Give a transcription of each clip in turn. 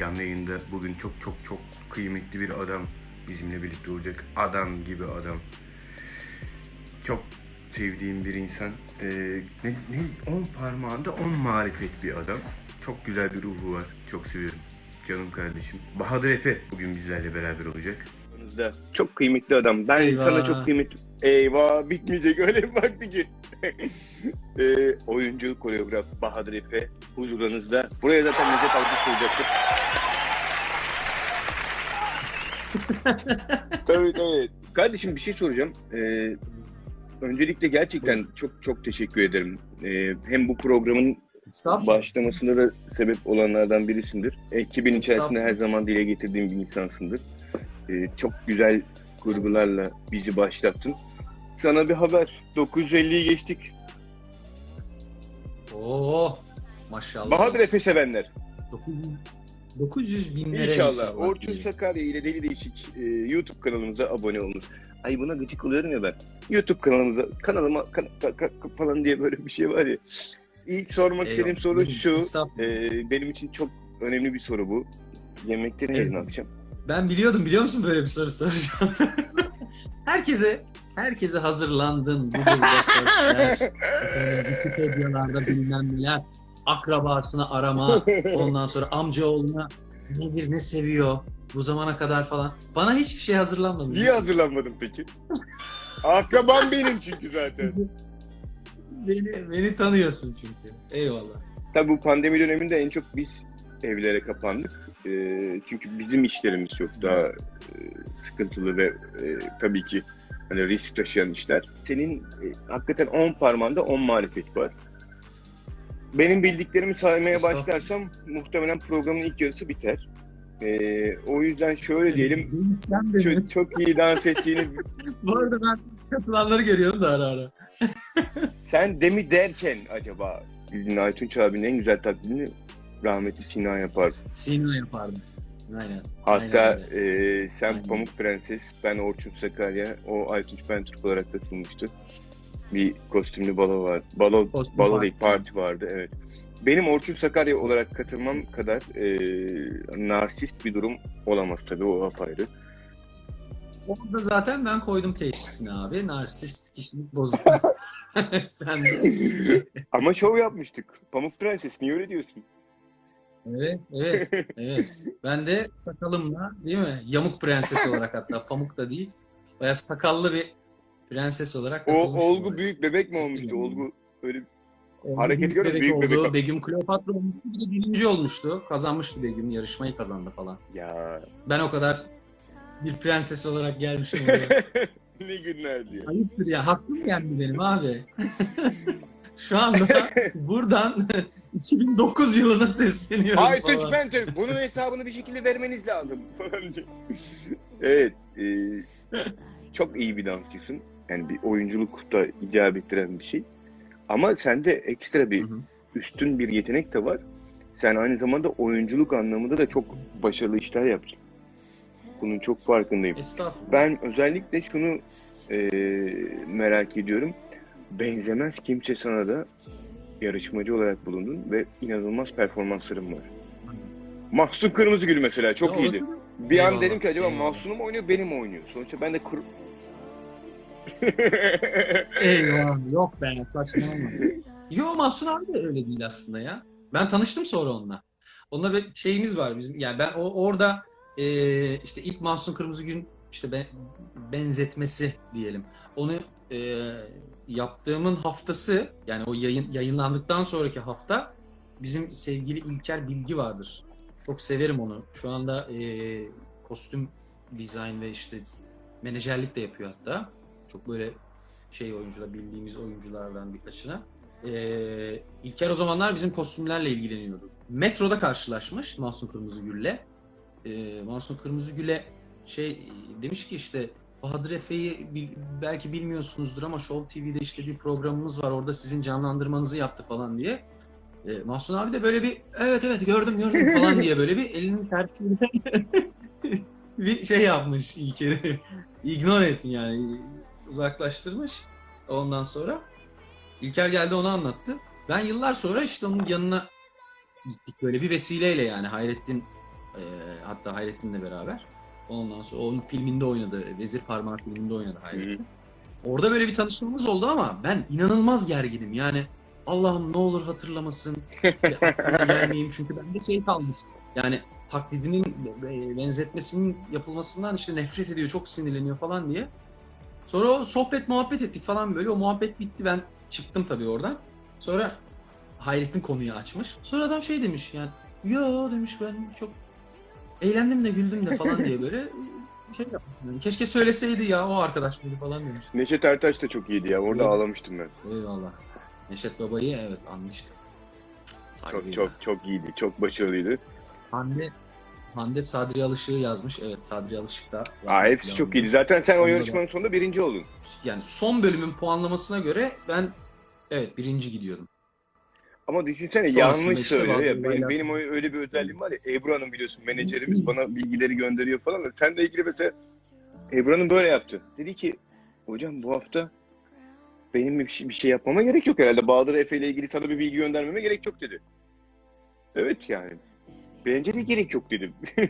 Ee, canlı yayında bugün çok çok çok kıymetli bir adam bizimle birlikte olacak. Adam gibi adam. Çok sevdiğim bir insan. Ee, ne, ne, on parmağında on marifet bir adam. Çok güzel bir ruhu var. Çok seviyorum. Canım kardeşim. Bahadır Efe bugün bizlerle beraber olacak. Çok kıymetli adam. Ben Eyvah. sana çok kıymetli... Eyvah bitmeyecek öyle bir baktı ki. e, oyuncu, koreograf Bahadır Efe huzurunuzda. Buraya zaten Necdet Alkış olacaktır. tabii tabii. Kardeşim bir şey soracağım. Ee, öncelikle gerçekten çok çok teşekkür ederim. Ee, hem bu programın başlamasında da sebep olanlardan birisindir. Ekibin içerisinde her zaman dile getirdiğim bir insansındır. Ee, çok güzel kurgularla bizi başlattın. Sana bir haber. 950'yi geçtik. Oo, maşallah. Bahadır. Efe sevenler. 900, 900 binlere İnşallah. Orçun. Sakarya ile Deli Değişik e, YouTube kanalımıza abone olunuz. Ay buna gıcık oluyorum ya ben. YouTube kanalımıza, kanalıma kan- ka- ka- falan diye böyle bir şey var ya. İlk sormak Eyvallah. istediğim soru şu. E, benim için çok önemli bir soru bu. Yemekte ne yedin akşam? Ben biliyordum biliyor musun böyle bir soru soracağım. herkese herkese hazırlandın. Google'da searchler, Wikipedia'larda bilmem neler, akrabasını arama, ondan sonra amcaoğluna nedir ne seviyor bu zamana kadar falan. Bana hiçbir şey hazırlanmadı. Niye hazırlanmadın peki? Akraban benim çünkü zaten. Beni, beni tanıyorsun çünkü. Eyvallah. Tabii bu pandemi döneminde en çok biz evlere kapandık. Ee, çünkü bizim işlerimiz çok daha e, sıkıntılı ve e, tabii ki hani risk taşıyan işler. Senin e, hakikaten 10 parmağında 10 marifet var. Benim bildiklerimi saymaya başlarsam muhtemelen programın ilk yarısı biter. Ee, o yüzden şöyle diyelim, Sen de mi? çok, çok iyi dans ettiğini Bu arada ben katılanları görüyorum da ara ara. Sen de mi derken acaba bizim Aytunç abinin en güzel taklidini rahmetli Sinan yapar. Sina yapardım. Aynen. Hatta Aynen e, sen Aynen. Pamuk Prenses, ben Orçun Sakarya, o Aytunç Bentürk olarak katılmıştı. Bir kostümlü balo var. Balo, Kostüm balo değil, parti vardı evet. Benim Orçun Sakarya olarak katılmam kadar e, narsist bir durum olamaz tabii o apayrı. Orada zaten ben koydum teşhisini abi. Narsist kişilik bozukluğu. Sen de. Ama şov yapmıştık. Pamuk Prenses niye öyle diyorsun? Evet, evet, evet. Ben de sakalımla değil mi? Yamuk prenses olarak hatta pamuk da değil. Baya sakallı bir prenses olarak O Olgu büyük bebek mi olmuştu? Olgu öyle hareket görüyor? Büyük oldu. bebek. Begüm Kleopatra olmuştu. Bir de birinci olmuştu. Kazanmıştı Begüm. Yarışmayı kazandı falan. ya Ben o kadar bir prenses olarak gelmişim oraya. ne günler diyor. Ayıptır ya. Hakkım yendi benim abi. Şu anda buradan 2009 yılına sesleniyorum Aytunç falan. Bentürk bunun hesabını bir şekilde vermeniz lazım falan diyor. Evet. e, çok iyi bir dansçısın. Yani bir oyunculuk da icap ettiren bir şey. Ama sende ekstra bir Hı hı. üstün bir yetenek de var. Sen aynı zamanda oyunculuk anlamında da çok başarılı işler yaptın. Bunun çok farkındayım. Ben özellikle şunu e, merak ediyorum. Benzemez kimse sana da yarışmacı olarak bulundun ve inanılmaz performansların var. Mahsun Kırmızıgül mesela çok Ya iyiydi. Bir an dedim ki acaba. Mahsun'u mu oynuyor benim mi oynuyor? Sonuçta ben de kur... Eyvah yok be saçmalama. Yo Mahsun abi de öyle değil aslında ya. Ben tanıştım sonra onunla. Onunla bir şeyimiz var bizim. Yani ben o orada e, işte ilk Mahsun Kırmızıgül'ün işte be- benzetmesi diyelim. Onu e, yaptığımın haftası yani o yayın yayınlandıktan sonraki hafta bizim sevgili İlker Bilgi vardır. Çok severim onu. Şu anda e, kostüm dizayn ve işte menajerlik de yapıyor hatta. Çok böyle şey oyuncular, bildiğimiz oyunculardan birkaçına. Ee, İlker o zamanlar bizim kostümlerle ilgileniyordu. Metroda karşılaşmış Mahsun Kırmızıgül'le. Ee, Mahsun Kırmızıgül'e şey e, demiş ki işte Bahadır Efe'yi belki bilmiyorsunuzdur ama Show TV'de işte bir programımız var orada sizin canlandırmanızı yaptı falan diye. Ee, Mahsun abi de böyle bir evet evet gördüm gördüm falan diye böyle bir elinin tersiyle bir şey yapmış İlker'i. Ignore etmiş yani uzaklaştırmış. Ondan sonra İlker geldi onu anlattı. Ben yıllar sonra işte onun yanına gittik böyle bir vesileyle yani Hayrettin e, hatta Hayrettin'le beraber. Ondan sonra onun filminde oynadı. Vezir Parmağı filminde oynadı Hayrettin. Orada böyle bir tanışmamız oldu ama ben inanılmaz gerginim. Yani Allah'ım ne olur hatırlamasın. Gelmeyeyim çünkü bende şey kalmış. Yani taklidinin e, benzetmesinin yapılmasından işte nefret ediyor, çok sinirleniyor falan diye. Sonra sohbet muhabbet ettik falan böyle. O muhabbet bitti. Ben çıktım tabii oradan. Sonra Hayrettin konuyu açmış. Sonra adam şey demiş yani ya demiş ben çok eğlendim de güldüm de falan diye böyle şey yapmış. Yani, Keşke söyleseydi ya o arkadaş mıydı falan demiş. Neşet Ertaş da çok iyiydi ya. Orada Evet. ağlamıştım ben. Eyvallah. Neşet Baba'yı evet anmıştım. Çok çok çok iyiydi. Çok başarılıydı. Hande Hande Sadri Alışık'ı yazmış. Evet Sadri Alışık da. Aa, hepsi çok iyiydi. Zaten sen o yarışmanın sonunda birinci oldun. Yani son bölümün puanlamasına göre ben evet birinci gidiyordum. Ama düşünsene Sonrasında yanlış işte söylüyor ya. Benim, benim öyle öyle bir özelliğim var ya. Ebru Hanım biliyorsun menajerimiz bana bilgileri gönderiyor falan. Sen de ilgili mesela Ebru Hanım böyle yaptı. Dedi ki hocam bu hafta benim bir şey, bir şey yapmama gerek yok herhalde. Bahadır Efe ile ilgili sana bir bilgi göndermeme gerek yok dedi. Evet yani. Bence de gerek yok dedim.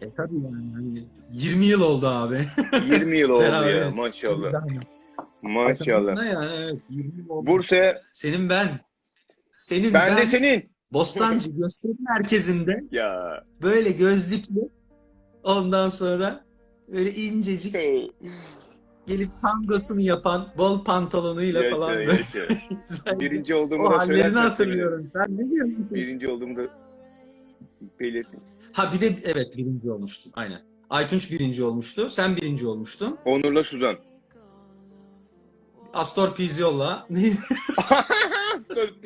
E tabii yani hani 20 yıl oldu abi. 20 yıl oldu ya Beraberiz. maşallah. Maşallah. Ne yani evet 20 yıl oldu. Bursa'ya Senin ben. Senin ben ben. de senin. Bostancı gösteri merkezinde Ya. böyle gözlüklü ondan sonra böyle incecik gelip tangosunu yapan bol pantolonuyla falan Yaşa, böyle yaşa. güzel. Birinci olduğumu O da hallerini söylersen hatırlıyorum. Sen ne diyorsun? Birinci olduğumu da belirttim. Ha bir de evet birinci olmuştun. Aynen. Aytunç birinci olmuştu. Sen birinci olmuştun. Onur'la Suzan. Astor Pizziolla. Neydi?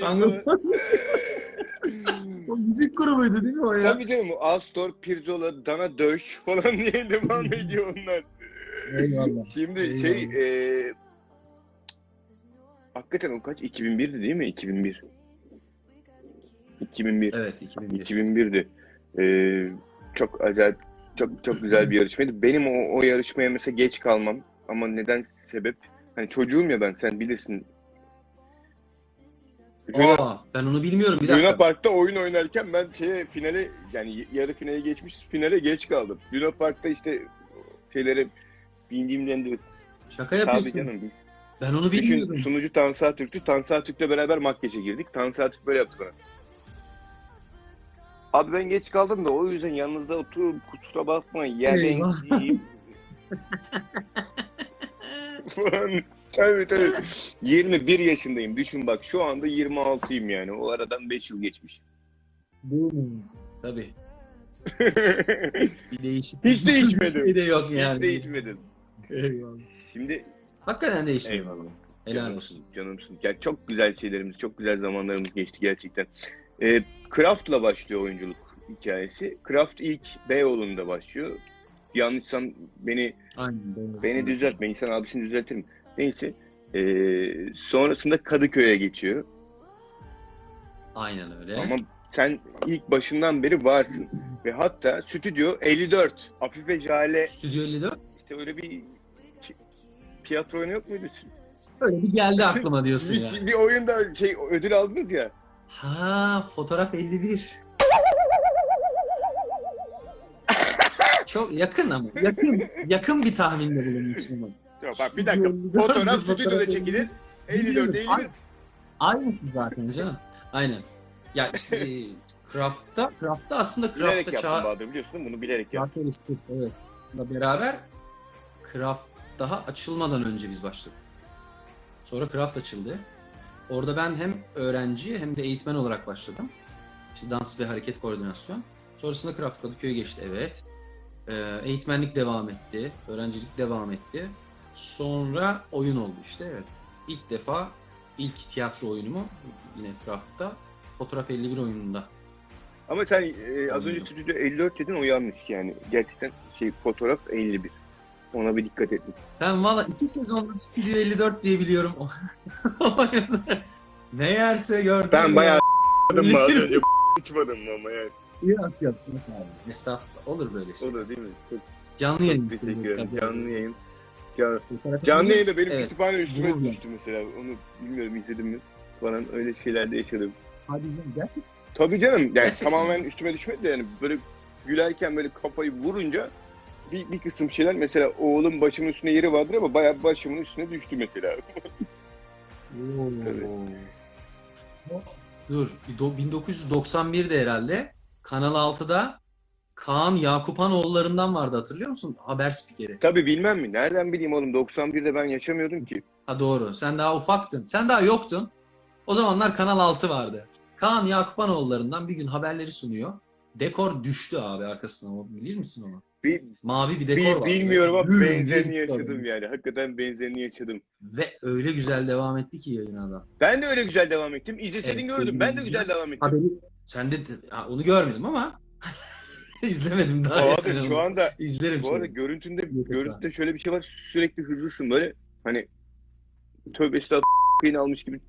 Tango. o müzik grubuydu değil mi o ya? Tabii canım Astor, Pirzola, Dana Döş falan diye devam ediyor onlar. Eyvallah. Şimdi Eyvallah. şey e, hakikaten o kaç? 2001'di değil mi? 2001. 2001. Evet 2001. 2001'di. E, çok acayip çok çok güzel bir yarışmaydı. Benim o, o yarışmaya mesela geç kalmam ama neden sebep? Hani çocuğum ya ben sen bilirsin. Luna, Aa, ben onu bilmiyorum bir Luna dakika. Park'ta oyun oynarken ben şeye finale yani yarı finale geçmiş finale geç kaldım. Luna Park'ta işte şeylere bindiğimden de Şaka tabii yapıyorsun. canım biz. Ben onu Düşün bilmiyordum. sunucu Tansu Türk'tü. Tansu Türk'le beraber makyaja girdik. Tansu Türk böyle yaptı bana. Abi ben geç kaldım da o yüzden yanınızda oturup kusura bakma yerden Eyvah. yiyeyim. Tabii tabii. 21 yaşındayım. Düşün bak şu anda 26'yım yani. O aradan 5 yıl geçmiş. Bu mu? Tabii. Bir değişik. Hiç değişmedim. Bir şey de yok yani. Hiç değişmedim. Eyvallah. Şimdi Hakikaten değişmedi. eyvallah. Helal olsun. Canımsın. Ya çok güzel şeylerimiz, çok güzel zamanlarımız geçti gerçekten. Ee, Craft'la başlıyor oyunculuk hikayesi. Craft ilk Beyoğlu'nda başlıyor. Yanlışsam beni Aynen. beni düzelt, ben insan abisini düzeltirim. Neyse. Ee, sonrasında Kadıköy'e geçiyor. Aynen öyle. Ama sen ilk başından beri varsın. Ve hatta Stüdyo 54, Afife Jale Stüdyo 54 işte öyle bir ti- tiyatro oyunu yok muydu? öyle bir geldi aklıma diyorsun ya. Bir, bir oyunda şey ödül aldınız ya. Ha fotoğraf 51. Çok yakın ama. Yakın. Yakın bir tahminde bulunmuşsun bak bir dakika. Fotoğraf 54, stüdyoda çekilir. 54 Biliyorum. 51. Aynısı zaten canım. Aynen. Ya işte e, Craft'ta, Craft'ta aslında Bilerek Craft'ta yaptım çağ... Bahadır biliyorsun değil mi? Bunu bilerek yaptım. Çağ çalıştık. Evet. Bununla beraber Craft daha açılmadan önce biz başladık. Sonra Craft açıldı. Orada ben hem öğrenci hem de eğitmen olarak başladım. İşte dans ve hareket koordinasyon. Sonrasında Craft Kadıköy'e geçti evet. Ee, eğitmenlik devam etti. Öğrencilik devam etti. Sonra oyun oldu işte evet. İlk defa ilk tiyatro oyunumu yine Craft'ta Fotoğraf 51 oyununda. Ama sen e, az önce stüdyo 54 dedin o yanlış yani. Gerçekten şey fotoğraf 51. Ona bir dikkat edin. Ben valla iki sezonda Studio 54 diye biliyorum. ne yerse gördüm. Ben ya. bayağı s**madım az önce. Sıçmadım ama yani. Yok yok. yok abi. Estağfurullah. Olur böyle şey. O da değil mi? Çok, Canlı yayın. çok teşekkür ederim. Canlı yayın. Can, Fotoğraf- canlı yayında benim Evet. kütüphane üstüme Gururla. düştü mesela. Onu bilmiyorum izledim mi falan öyle şeyler de yaşadım. Hadi canım gerçek. Tabii canım. Yani Gerçekten. tamamen üstüme düşmedi de yani böyle gülerken böyle kafayı vurunca bir, bir kısım şeyler mesela oğlum başımın üstüne yeri vardır ama bayağı başımın üstüne düştü mesela. Evet. Dur, bir do- 1991'de herhalde Kanal 6'da Kaan Yakupanoğullarından vardı hatırlıyor musun? Haber spikeri. Tabii bilmem mi? Nereden bileyim oğlum 91'de ben yaşamıyordum ki. Ha doğru. Sen daha ufaktın. Sen daha yoktun. O zamanlar Kanal 6 vardı. Kaan Yakupanoğullarından bir gün haberleri sunuyor. Dekor düştü abi arkasına. Bilir misin onu? Bir, Mavi bir dekor var. bilmiyorum ama benzerini bir- yaşadım yani. Hakikaten benzerini yaşadım. Ve öyle güzel devam etti ki yayın adam. Ben de öyle güzel devam ettim. İzleseydin Evet, gördüm. Ben de sevgili güzel devam ettim. Haberi sen de ha, onu görmedim ama izlemedim daha. Yani. şu anda izlerim bu arada şimdi. görüntünde Yok, görüntüde şöyle bir şey var. Sürekli hızlısın böyle. Hani tövbe estağfurullah almış gibi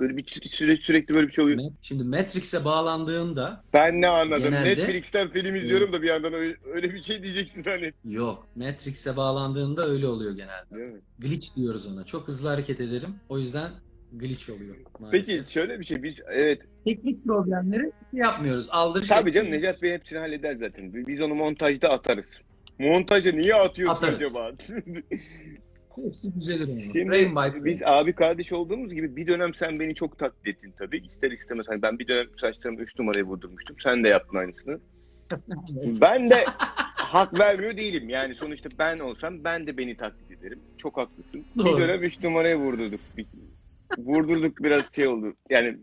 böyle bir sü- süre, sürekli böyle bir şey oluyor. Şimdi Matrix'e bağlandığında Ben ne anladım? Genelde- Netflix'ten film izliyorum da bir yandan öyle, öyle bir şey diyeceksin hani. yok. Matrix'e bağlandığında öyle oluyor genelde. Değil mi? Glitch diyoruz ona. Çok hızlı hareket ederim. O yüzden glitch oluyor maalesef. Peki şöyle bir şey biz evet teknik problemleri yapmıyoruz. Aldırış tabii canım. Necat Bey hepsini halleder zaten. Biz onu montajda atarız. Montaja niye atıyorsun Atarız. acaba? Hepsi düzelir. Şimdi Frame by biz abi kardeş olduğumuz gibi bir dönem sen beni çok taklit ettin tabii. İster istemez. Hani ben bir dönem saçlarımı 3 numaraya vurdurmuştum. Sen de yaptın aynısını. ben de hak vermiyor değilim. Yani sonuçta ben olsam ben de beni taklit ederim. Çok haklısın. Doğru. Bir dönem 3 numaraya vurdurduk. Vurdurduk biraz şey oldu. Yani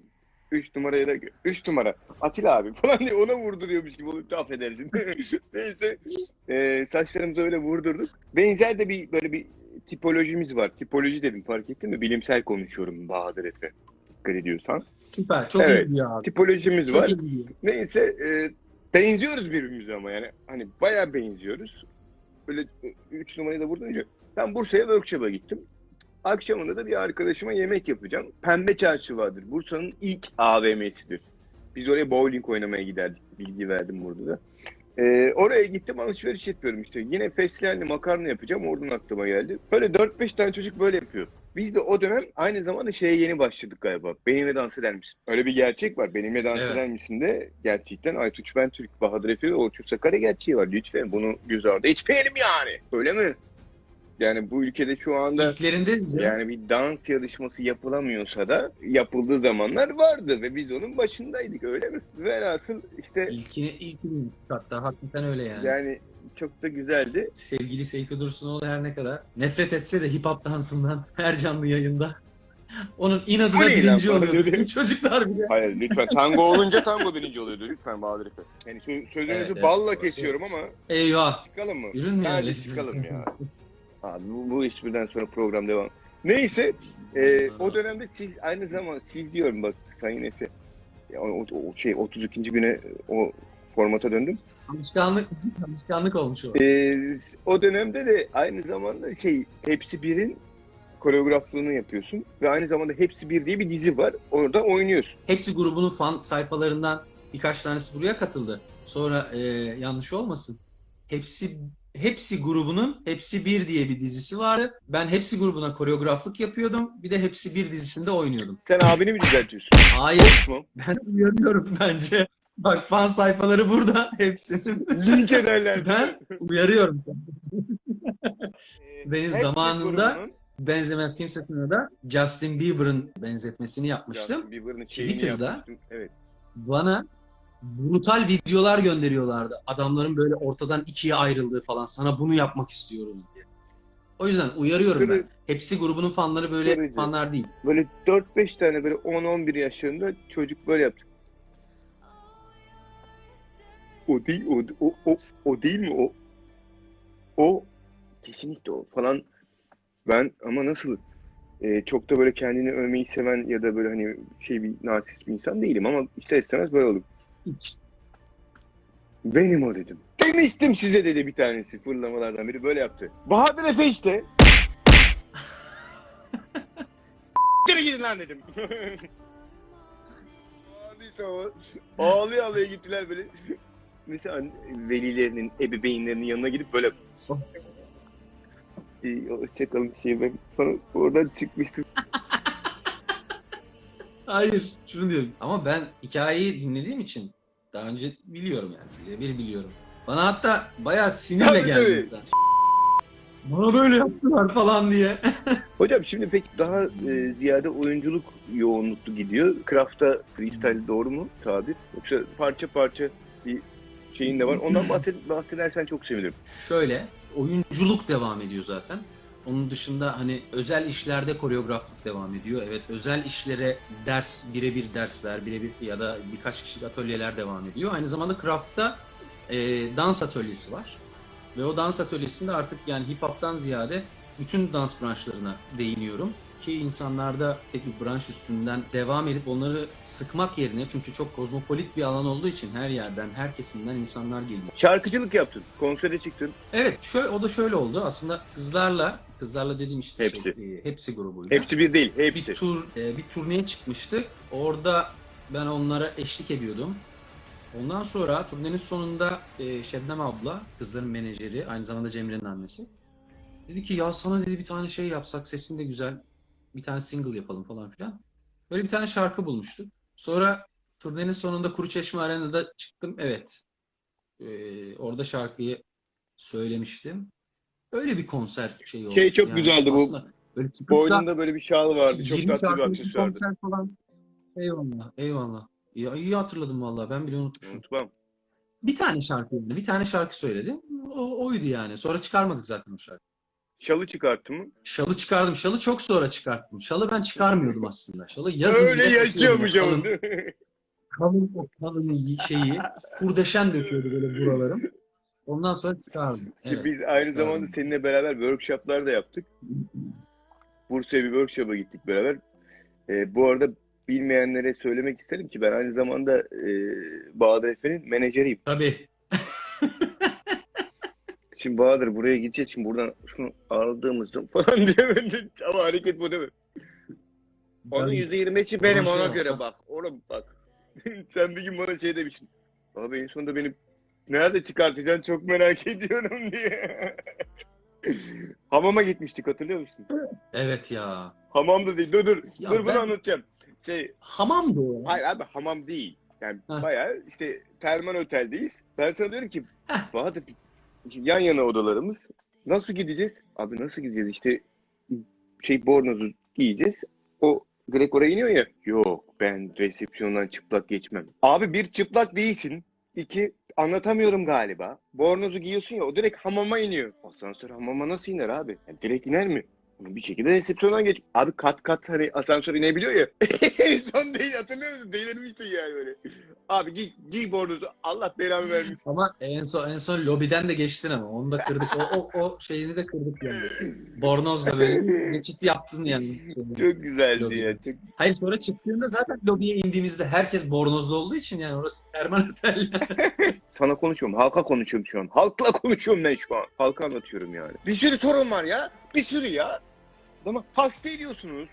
3 numaraya da 3 numara Atilla abi falan diye ona vurduruyormuş gibi olup da affedersin. Neyse e, saçlarımızı öyle vurdurduk. Benzer de bir böyle bir tipolojimiz var. Tipoloji dedim fark ettin mi? Bilimsel konuşuyorum Bahadır Efe. Dikkat ediyorsan. Süper. Çok Evet. iyi abi. Tipolojimiz Çok var. iyi. Neyse e, benziyoruz birbirimize ama yani hani bayağı benziyoruz. Böyle 3 numarayı da vurdunca ben Bursa'ya workshop'a gittim. Akşamında da bir arkadaşıma yemek yapacağım. Pembe Çarşı vardır. Bursa'nın ilk AVM'sidir. Biz oraya bowling oynamaya giderdik. Bilgi verdim burada da. E, oraya gittim alışveriş yapıyorum işte. Yine fesleğenli makarna yapacağım. Oradan aklıma geldi. Böyle 4-5 tane çocuk böyle yapıyor. Biz de o dönem aynı zamanda şeye yeni başladık galiba. Benimle dans eder misin? Öyle bir gerçek var. Benimle dans Evet. eder misin de gerçekten Aytuç Ben Türk, Bahadır Efe ve Orçun Sakarya gerçeği var. Lütfen bunu göz ardı etmeyelim yani. Öyle mi? Yani bu ülkede şu anda İlklerindeyiz ya. yani bir dans yarışması yapılamıyorsa da yapıldığı zamanlar vardı ve biz onun başındaydık öyle mi? Velhasıl işte İlkini, ilkini hatta hakikaten öyle yani. yani çok da güzeldi. Sevgili Seyfi Dursunoğlu her ne kadar nefret etse de hip hop dansından her canlı yayında onun inadına lan birinci oluyordu. çocuklar bile. Hayır lütfen tango olunca tango birinci oluyordu lütfen Bahadır Efe. Yani sö- sözünüzü Evet, evet, balla orası- kesiyorum ama Eyvah. çıkalım mı? Yürün mü Hadi çıkalım ya. Abi bu, bu espriden sonra program devam. Neyse e, o dönemde siz aynı zamanda siz diyorum bak Sayın Efe. Ya, o, o şey 32. güne o formata döndüm. Alışkanlık, alışkanlık olmuş o. E, o dönemde de aynı zamanda şey hepsi birin koreograflığını yapıyorsun ve aynı zamanda hepsi bir diye bir dizi var. Orada oynuyorsun. Hepsi grubunun fan sayfalarından birkaç tanesi buraya katıldı. Sonra e, yanlış olmasın. Hepsi Hepsi grubunun Hepsi Bir diye bir dizisi vardı. Ben Hepsi grubuna koreograflık yapıyordum. Bir de Hepsi Bir dizisinde oynuyordum. Sen abini mi düzeltiyorsun? Hayır. Mu? Ben uyarıyorum bence. Bak fan sayfaları burada hepsinin. Link ederler. Ben uyarıyorum seni. Benim hepsi zamanında grubunun- Benzemez kimsesine de Justin Bieber'ın benzetmesini yapmıştım. Justin Bieber'ın şeyini Twitter'da- yapmıştım. Evet. Bana brutal videolar gönderiyorlardı. Adamların böyle ortadan ikiye ayrıldığı falan. Sana bunu yapmak istiyoruz diye. O yüzden uyarıyorum ben. Kırı- Hepsi grubunun fanları böyle Kırıcı. fanlar değil. Böyle 4-5 tane böyle 10-11 yaşlarında çocuk böyle yaptı. O değil, o, o, o, o değil mi o? O kesinlikle o falan. Ben ama nasıl e, çok da böyle kendini övmeyi seven ya da böyle hani şey bir narsist bir insan değilim ama ister istemez böyle oldum. Hiç. Benim o dedim. Demiştim size dedi bir tanesi fırlamalardan biri böyle yaptı. Bahadır Efe işte. Geri gidin lan dedim. Ağlıysa o. Ağlıyor ağlıyor gittiler böyle. Mesela anne- velilerinin, ebeveynlerinin yanına gidip böyle İyi, hoşçakalın şey ben falan oradan çıkmıştım. Hayır, şunu diyorum. Ama ben hikayeyi dinlediğim için daha önce biliyorum yani. Birebir biliyorum. Bana hatta bayağı sinirle Tabii, geldi tabii. insan. Bana böyle yaptılar falan diye. Hocam şimdi pek daha e, ziyade oyunculuk yoğunluklu gidiyor. Craft'ta freestyle doğru mu tabir? Yoksa parça parça bir şeyin de var. Ondan bahsed bahsedersen çok sevinirim. Şöyle, oyunculuk devam ediyor zaten. Onun dışında hani özel işlerde koreograflık devam ediyor. Evet özel işlere ders, birebir dersler, birebir ya da birkaç kişilik atölyeler devam ediyor. Aynı zamanda Craft'ta e, dans atölyesi var. Ve o dans atölyesinde artık yani hip hop'tan ziyade bütün dans branşlarına değiniyorum. Ki insanlarda tek bir branş üstünden devam edip onları sıkmak yerine çünkü çok kozmopolit bir alan olduğu için her yerden, her kesimden insanlar geliyor. Şarkıcılık yaptın. Konsere çıktın. Evet, şöyle, o da şöyle oldu. Aslında kızlarla, kızlarla dediğim işte Hepsi. şey, e, hepsi grubuyla. Hepsi bir değil. bir Hepsi. tur, e, bir turneye çıkmıştık. Orada ben onlara eşlik ediyordum. Ondan sonra turnenin sonunda e, Şebnem abla, kızların menajeri, aynı zamanda Cemre'nin annesi. Dedi ki ya sana dedi bir tane şey yapsak, sesin de güzel, bir tane single yapalım falan filan. Böyle bir tane şarkı bulmuştuk. Sonra turnenin sonunda Kuruçeşme Arena'da çıktım. Evet. E, orada şarkıyı söylemiştim. Öyle bir konser şeyi oldu. Şey çok güzeldi bu. Böyle Boynunda böyle bir şal vardı. Çok 20 tatlı bir aksesuardı. konser falan. Eyvallah, eyvallah. Ya iyi hatırladım vallahi. Ben bile unutmuşum. Unutmam. Bir tane şarkı yani. Bir tane şarkı söyledim. O, oydu yani. Sonra çıkarmadık zaten o şarkı. Şalı çıkarttı mı? Şalı çıkardım. Şalı çok sonra çıkarttım. Şalı ben çıkarmıyordum aslında. Şalı yazın Öyle yaşıyormuş ama. Kalın, kalın, o kalın şeyi. Kurdeşen döküyordu böyle buralarım. Ondan sonra çıkardım. Şimdi Evet, biz aynı çıkardım. zamanda seninle beraber workshoplar da yaptık. Bursa'ya bir workshop'a gittik beraber. Ee, bu arada bilmeyenlere söylemek isterim ki ben aynı zamanda e, Bahadır Efe'nin menajeriyim. Tabii. Şimdi Bahadır buraya gideceğiz. Şimdi buradan şunu aldığımızda falan diye böyle ama hareket bu değil mi? Onun yüzde yirmisi benim Bana şey ona göre bak. Oğlum bak. Sen bir gün bana şey demiştin. Abi en sonunda beni nerede çıkartacaksın çok merak ediyorum diye. Hamama gitmiştik hatırlıyor musun? Evet ya. Hamamda değil. Dur dur. Ya dur bunu ben- anlatacağım. Şey, Hamamdı o. ya. hayır abi hamam değil. Yani Heh. bayağı işte termal oteldeyiz. Ben sana diyorum ki Bahadır yan yana odalarımız. Nasıl gideceğiz? Abi nasıl gideceğiz? İşte şey bornozu giyeceğiz. O direkt oraya iniyor ya. Yok ben resepsiyondan çıplak geçmem. Abi bir çıplak değilsin. İki anlatamıyorum galiba. Bornozu giyiyorsun ya o direkt hamama iniyor. Asansör hamama nasıl iner abi? Yani direkt iner mi? Bir şekilde resepsiyondan geç. Abi kat kat hani asansör inebiliyor ya. Son değil hatırlıyor musun? Delirmiştin yani böyle. Abi giy, giy bornozu. Allah belanı vermiş. Ama en son en son lobiden de geçtin ama onu da kırdık. O, o, o şeyini de kırdık yani. Bornozla böyle geçit yaptın yani. Çok güzeldi Lobi. ya. Çok... Hayır sonra çıktığında zaten lobiye indiğimizde herkes bornozlu olduğu için yani orası termal otel. Sana konuşuyorum. Halka konuşuyorum şu an. Halkla konuşuyorum ben şu an. Halka anlatıyorum yani. Bir sürü sorun var ya. Bir sürü ya. Ama hasta ediyorsunuz.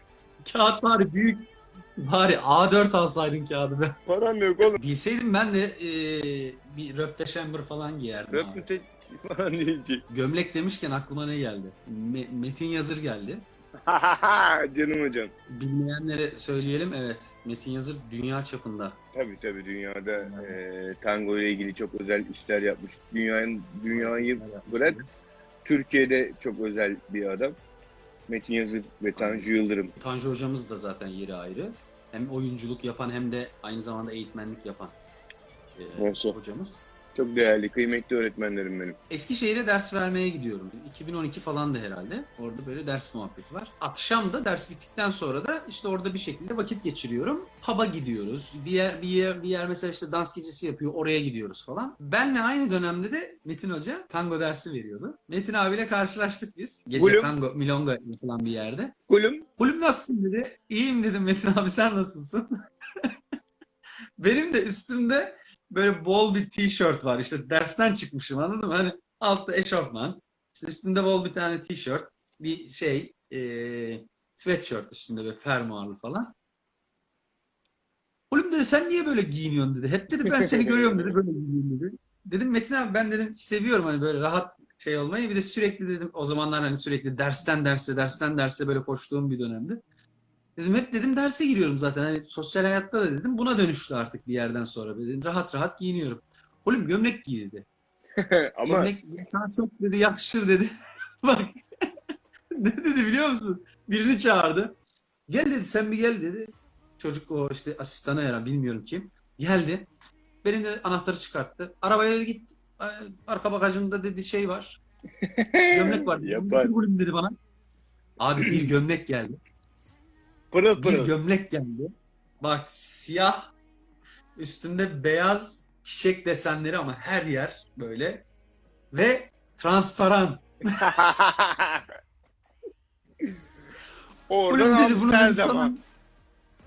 Kağıt bari büyük. Bari A4 alsaydın kağıdı be. Param yok oğlum. Bilseydim ben de eee, bir röpteşembir falan giyerdim. abi. Röpmüte falan diyecek. Gömlek demişken aklıma ne geldi? Me- Metin Yazır geldi. Canım hocam. Bilmeyenlere söyleyelim evet. Metin Yazır dünya çapında. Tabii tabii dünyada e, tango ile ilgili çok özel işler yapmış. Dünyanın dünyayı bırak Türkiye'de çok özel bir adam. Metin Yazır ve Tanju Yıldırım. Tanju hocamız da zaten yeri ayrı. Hem oyunculuk yapan hem de aynı zamanda eğitmenlik yapan e, hocamız. Çok değerli, kıymetli öğretmenlerim benim. Eskişehir'e ders vermeye gidiyorum. 2012 falan da herhalde. Orada böyle ders muhabbeti var. Akşam da ders bittikten sonra da işte orada bir şekilde vakit geçiriyorum. Pub'a gidiyoruz. Bir yer, bir yer, bir yer mesela işte dans gecesi yapıyor. Oraya gidiyoruz falan. Benle aynı dönemde de Metin Hoca tango dersi veriyordu. Metin abiyle karşılaştık biz. Gece Gülüm. tango, milonga yapılan bir yerde. Kulüm. Kulüp nasılsın dedi. İyiyim dedim Metin abi sen nasılsın? Benim de üstümde böyle bol bir tişört var. İşte dersten çıkmışım anladın mı? Hani altta eşofman. işte üstünde bol bir tane tişört. Bir şey eee sweatshirt üstünde böyle fermuarlı falan. Oğlum dedi sen niye böyle giyiniyorsun dedi. Hep dedi ben seni görüyorum dedi böyle giyiniyorsun dedi. Dedim Metin abi ben dedim seviyorum hani böyle rahat şey olmayı. Bir de sürekli dedim o zamanlar hani sürekli dersten derse dersten derse böyle koştuğum bir dönemdi. Dedim hep dedim derse giriyorum zaten. Hani sosyal hayatta da dedim buna dönüştü artık bir yerden sonra. Dedim rahat rahat giyiniyorum. Oğlum gömlek giy dedi. Ama Gömlek sana çok dedi yakışır dedi. Bak ne dedi biliyor musun? Birini çağırdı. Gel dedi sen bir gel dedi. Çocuk o işte asistanı herhalde bilmiyorum kim. Geldi. Benim de anahtarı çıkarttı. Arabaya dedi git. Arka bagajında dedi şey var. Gömlek var. Yapar. Dedi bana. Abi bir gömlek geldi. Pırıl Bir pırıl. gömlek geldi. Bak siyah üstünde beyaz çiçek desenleri ama her yer böyle ve transparan. Oradan Oğlum dedi bunu her dedi zaman.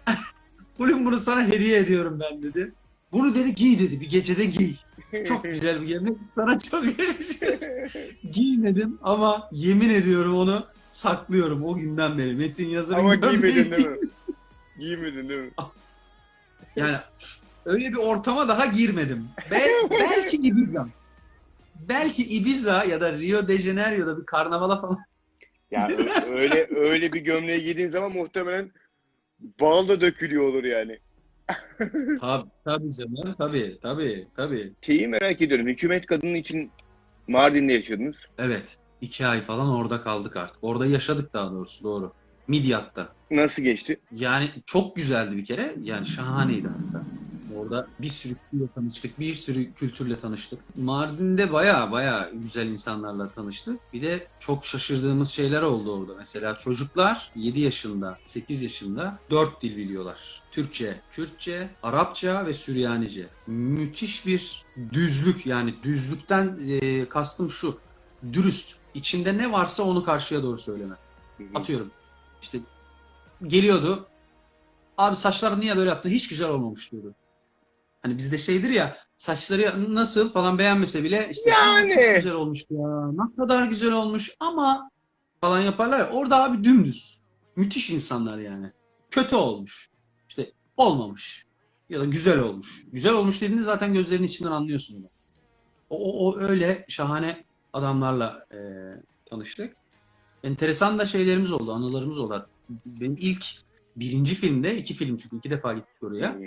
sana Oğlum bunu sana hediye ediyorum ben dedi. Bunu dedi giy dedi bir gecede giy. Çok güzel bir gömlek sana çok yakışır. Giymedim ama yemin ediyorum onu saklıyorum o günden beri. Metin Yazır'ın Ama gömleği. giymedin değil mi? Giymedin değil mi? Yani öyle bir ortama daha girmedim. Be- belki Ibiza. Belki Ibiza ya da Rio de Janeiro'da bir karnavala falan. Ya öyle öyle bir gömleği giydiğin zaman muhtemelen bal da dökülüyor olur yani. Tabii, tabii canım. Tabii, tabii, tabii. Şeyi merak ediyorum. Hükümet kadını için Mardin'de yaşadınız. Evet. İki ay falan orada kaldık artık. Orada yaşadık daha doğrusu doğru. Midyat'ta. Nasıl geçti? Yani çok güzeldi bir kere. Yani şahaneydi hatta. Orada bir sürü kültürle tanıştık. Bir sürü kültürle tanıştık. Mardin'de baya baya güzel insanlarla tanıştık. Bir de çok şaşırdığımız şeyler oldu orada. Mesela çocuklar 7 yaşında, 8 yaşında 4 dil biliyorlar. Türkçe, Kürtçe, Arapça ve Süryanice. Müthiş bir düzlük yani düzlükten e, kastım şu. Dürüst. İçinde ne varsa onu karşıya doğru söyleme. Atıyorum. İşte geliyordu. Abi saçlar niye böyle yaptın? Hiç güzel olmamış diyordu. Hani bizde şeydir ya saçları nasıl falan beğenmese bile işte "Aa, Yani." çok güzel olmuş ya. Ne kadar güzel olmuş ama falan yaparlar ya. Orada abi dümdüz. Müthiş insanlar yani. Kötü olmuş. İşte olmamış. Ya da güzel olmuş. Güzel olmuş dediğinde zaten gözlerinin içinden anlıyorsun bunu. O, o, o öyle şahane adamlarla e, tanıştık. Enteresan da şeylerimiz oldu, anılarımız oldu. Benim ilk birinci filmde, iki film çünkü iki defa gittik oraya. Hı.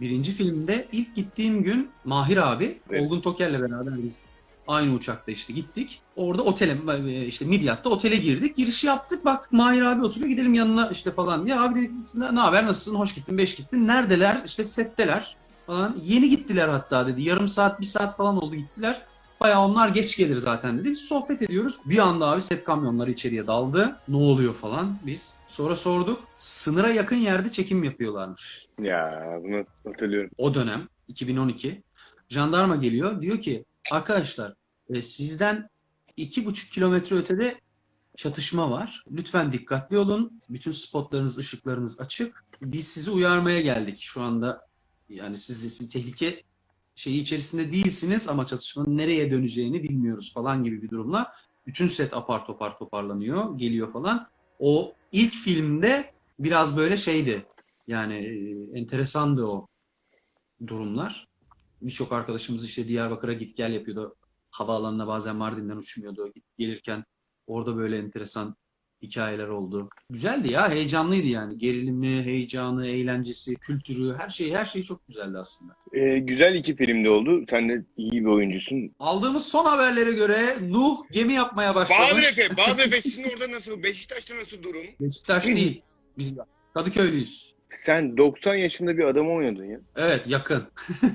Birinci filmde ilk gittiğim gün Mahir abi, Evet. Olgun Toker'le beraber biz aynı uçakta işte gittik. Orada otele, işte Midyat'ta otele girdik. Girişi yaptık, baktık Mahir abi oturuyor, gidelim yanına işte falan. Ya abi dedi, ne haber, nasılsın, hoş gittin, beş gittin. Neredeler? İşte setteler falan. Yeni gittiler hatta dedi. Yarım saat, bir saat falan oldu gittiler. Bayağı onlar geç gelir zaten dedi. Biz sohbet ediyoruz. Bir anda abi set kamyonları içeriye daldı. Ne oluyor falan biz. Sonra sorduk. Sınıra yakın yerde çekim yapıyorlarmış. Ya bunu hatırlıyorum. O dönem 2012. Jandarma geliyor. Diyor ki arkadaşlar e, sizden iki buçuk kilometre ötede çatışma var. Lütfen dikkatli olun. Bütün spotlarınız, ışıklarınız açık. Biz sizi uyarmaya geldik. Şu anda yani siz, siz tehlike şeyi içerisinde değilsiniz ama çatışmanın nereye döneceğini bilmiyoruz falan gibi bir durumla bütün set apar topar toparlanıyor, geliyor falan. O ilk filmde biraz böyle şeydi. Yani e, enteresandı o durumlar. Birçok arkadaşımız işte Diyarbakır'a git gel yapıyordu. Havaalanına bazen Mardin'den uçmuyordu. Gelirken orada böyle enteresan hikayeler oldu. Güzeldi ya, heyecanlıydı yani. Gerilimi, heyecanı, eğlencesi, kültürü, her şey her şey çok güzeldi aslında. Ee, güzel iki filmde oldu. Sen de iyi bir oyuncusun. Aldığımız son haberlere göre Nuh gemi yapmaya başlamış. Bağlıefe, Bağlıefe sizin orada nasıl? Beşiktaş'ta nasıl durum? Beşiktaş değil. Biz Kadıköylüyüz. Sen 90 yaşında bir adamı oynadın ya. Evet, yakın.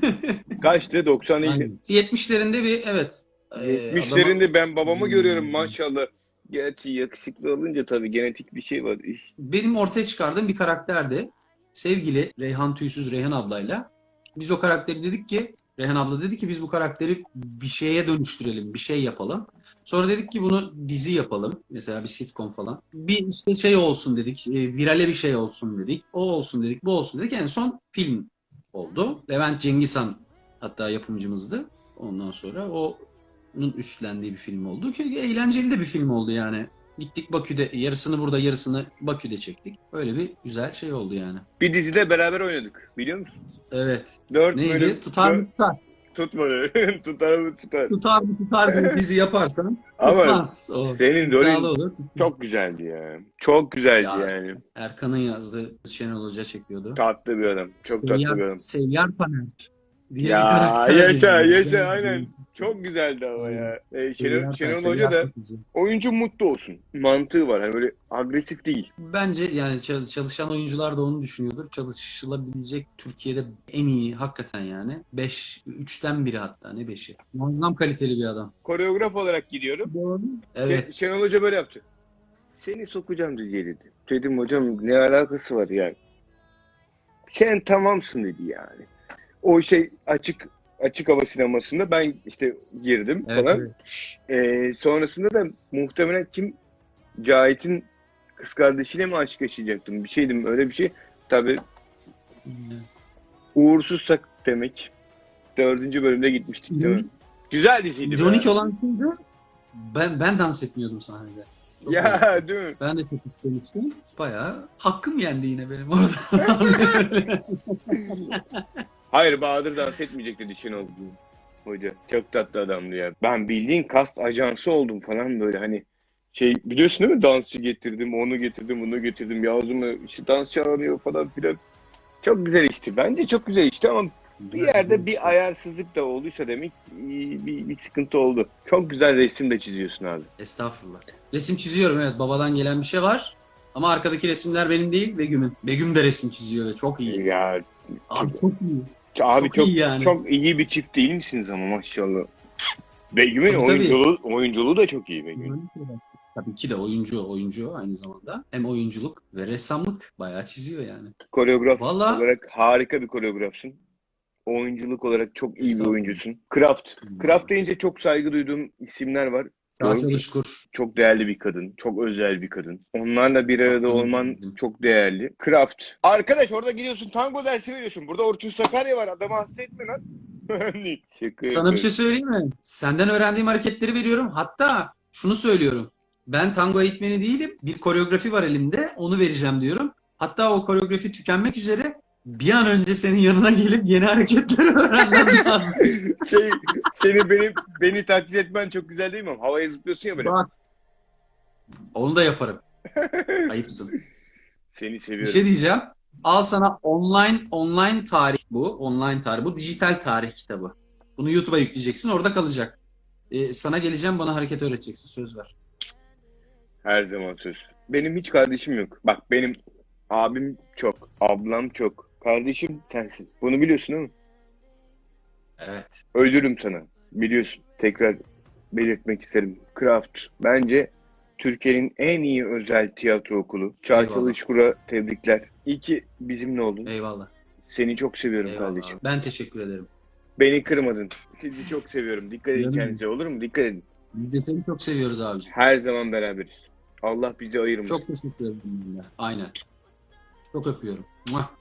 Kaçtı? 90 değil. Aynen. 70'lerinde bir evet. e, adama- 70'lerinde ben babamı Hmm. görüyorum maşallah. Gerçi yakışıklı olunca tabii genetik bir şey var. Benim ortaya çıkardığım bir karakterdi. Sevgili Reyhan Tüysüz Reyhan ablayla. Biz o karakteri dedik ki Reyhan abla dedi ki biz bu karakteri bir şeye dönüştürelim, bir şey yapalım. Sonra dedik ki bunu dizi yapalım. Mesela bir sitcom falan. Bir işte şey olsun dedik. e, virale bir şey olsun dedik. O olsun dedik, bu olsun dedik. En son film oldu. Levent Cengizhan hatta yapımcımızdı. Ondan sonra onun üstlendiği bir film oldu ki eğlenceli de bir film oldu yani. Gittik Bakü'de yarısını burada yarısını Bakü'de çektik. Öyle bir güzel şey oldu yani. bir dizide beraber oynadık. Biliyor musun? Evet. Dört Neydi? bölüm. Tutar dört- mı tutar? tutmadı. Tutar mı tutar. Tutar mı tutar bir dizi yaparsan Ama tutmaz. O. senin rolün olur. çok güzeldi ya. Çok güzeldi Ya, yani. Erkan'ın yazdığı Şenol Hoca çekiyordu. Tatlı bir adam. Çok tatlı bir adam. Seyyar Taner. Diye bir Ya yaşa yaşa aynen. Çok güzeldi ama ya. Ee, Şenol, Şenol Hoca da oyuncu mutlu olsun. Mantığı var. Hani böyle agresif değil. Bence yani çal- çalışan oyuncular da onu düşünüyordur. Çalışılabilecek Türkiye'de en iyi hakikaten yani. 5 3'ten biri hatta ne 5'i. Muazzam kaliteli bir adam. Koreograf olarak gidiyorum. Doğru. Şen- Evet. Şenol Hoca böyle yaptı. Seni sokacağım diye dedi. Dedim hocam ne alakası var yani. Sen tamamsın dedi yani. O şey açık açık hava sinemasında ben işte girdim Evet, falan. evet. Ee, sonrasında da muhtemelen kim Cahit'in kız kardeşiyle mi aşk yaşayacaktım? Bir şeydim öyle bir şey. Tabii uğursuzsak demek. Dördüncü bölümde gitmiştik değil mi? Güzel diziydi. İronik olan şeydi ben ben dans etmiyordum sahnede. Çok. Ya değil mi? Ben de çok istemiştim. Bayağı hakkım yendi yine benim orada. Hayır Bahadır dans etmeyecek dedi Şenol Hoca. Çok tatlı adamdı ya. Ben bildiğin kast ajansı oldum falan böyle hani şey biliyorsun değil mi? Dansçı getirdim, onu getirdim, bunu getirdim. Yazımı işte dans çağırıyor falan filan. Çok güzel işti. Bence çok güzel işti ama bir yerde bir ayarsızlık da olduysa demek bir, bir, bir sıkıntı oldu. Çok güzel resim de çiziyorsun abi. Estağfurullah. Resim çiziyorum evet. Babadan gelen bir şey var. Ama arkadaki resimler benim değil Begüm'ün. Begüm de resim çiziyor ve çok iyi. Ya Abi çok iyi. Abi Çok çok iyi yani. çok iyi bir çift değil misiniz ama maşallah. Begüm'ün oyunculuğu, oyunculuğu da çok iyi Begüm'ün. Tabii ki de oyuncu oyuncu aynı zamanda. Hem oyunculuk ve ressamlık bayağı çiziyor yani. Koreograf Vallahi- olarak harika bir koreografsın. Oyunculuk olarak çok iyi bir oyuncusun. Kraft. Kraft deyince çok saygı duyduğum isimler var. Doğru. Çalışkur. Çok değerli bir kadın. Çok özel bir kadın. Onlarla bir arada Çok olman çok değerli. Kraft. Arkadaş orada gidiyorsun tango dersi veriyorsun. Burada Orçun Sakarya var. Adamı hasta etme lan. Şaka Sana bir şey söyleyeyim mi? Senden öğrendiğim hareketleri veriyorum. Hatta şunu söylüyorum. Ben tango eğitmeni değilim. Bir koreografi var elimde. Onu vereceğim diyorum. Hatta o koreografi tükenmek üzere. Bir an önce senin yanına gelip yeni hareketleri öğrenmem lazım. şey, seni beni beni taklit etmen çok güzel değil mi? Havaya zıplıyorsun ya böyle. Bak. Onu da yaparım. Ayıpsın. Seni Bir seviyorum. şey diyeceğim. Al sana online online tarih bu. Online tarih. Bu dijital tarih kitabı. Bunu YouTube'a yükleyeceksin. Orada kalacak. Ee, sana geleceğim bana hareket öğreteceksin. Söz ver. Her zaman söz. Benim hiç kardeşim yok. Bak benim abim çok, ablam çok. Kardeşim sensin. Bunu biliyorsun değil mi? Evet. Ölürüm sana. Biliyorsun. Tekrar belirtmek isterim. Craft bence Türkiye'nin en iyi özel tiyatro okulu. Eyvallah. Çalışkur'a tebrikler. İyi ki bizimle oldun. Eyvallah. Seni çok seviyorum Eyvallah. kardeşim. Ben teşekkür ederim. Beni kırmadın. Sizi çok seviyorum. Dikkat edin kendinize olur mu? Dikkat edin. Biz de seni çok seviyoruz abiciğim. Her zaman beraberiz. Allah bizi ayırmasın. Çok teşekkür ederim. Aynen. Çok öpüyorum. Muah.